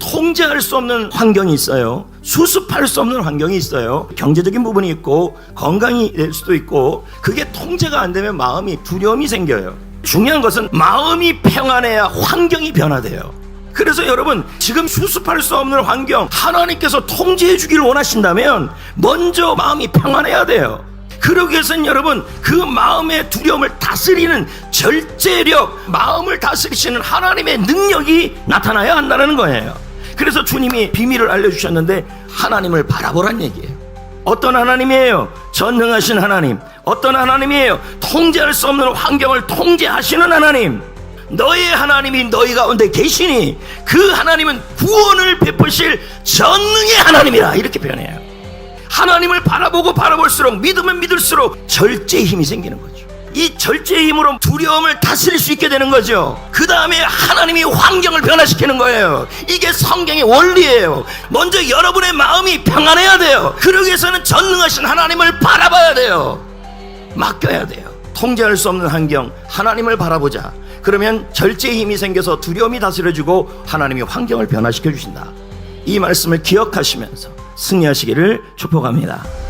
통제할 수 없는 환경이 있어요. 수습할 수 없는 환경이 있어요. 경제적인 부분이 있고 건강이 될 수도 있고 그게 통제가 안 되면 마음이 두려움이 생겨요. 중요한 것은 마음이 평안해야 환경이 변화돼요. 그래서 여러분 지금 수습할 수 없는 환경 하나님께서 통제해 주기를 원하신다면 먼저 마음이 평안해야 돼요. 그러기 위해서는 여러분 그 마음의 두려움을 다스리는 절제력, 마음을 다스리시는 하나님의 능력이 나타나야 한다는 거예요. 그래서 주님이 비밀을 알려주셨는데 하나님을 바라보란 얘기예요. 어떤 하나님이에요? 전능하신 하나님. 어떤 하나님이에요? 통제할 수 없는 환경을 통제하시는 하나님. 너의 하나님이 너희 가운데 계시니 그 하나님은 구원을 베푸실 전능의 하나님이라 이렇게 표현해요. 하나님을 바라보고 바라볼수록 믿으면 믿을수록 절제의 힘이 생기는 거죠. 이 절제의 힘으로 두려움을 다스릴 수 있게 되는 거죠. 그 다음에 하나님이 환경을 변화시키는 거예요. 이게 성경의 원리예요. 먼저 여러분의 마음이 평안해야 돼요. 그러기 위해서는 전능하신 하나님을 바라봐야 돼요. 맡겨야 돼요. 통제할 수 없는 환경, 하나님을 바라보자. 그러면 절제의 힘이 생겨서 두려움이 다스려지고 하나님이 환경을 변화시켜 주신다. 이 말씀을 기억하시면서 승리하시기를 축복합니다.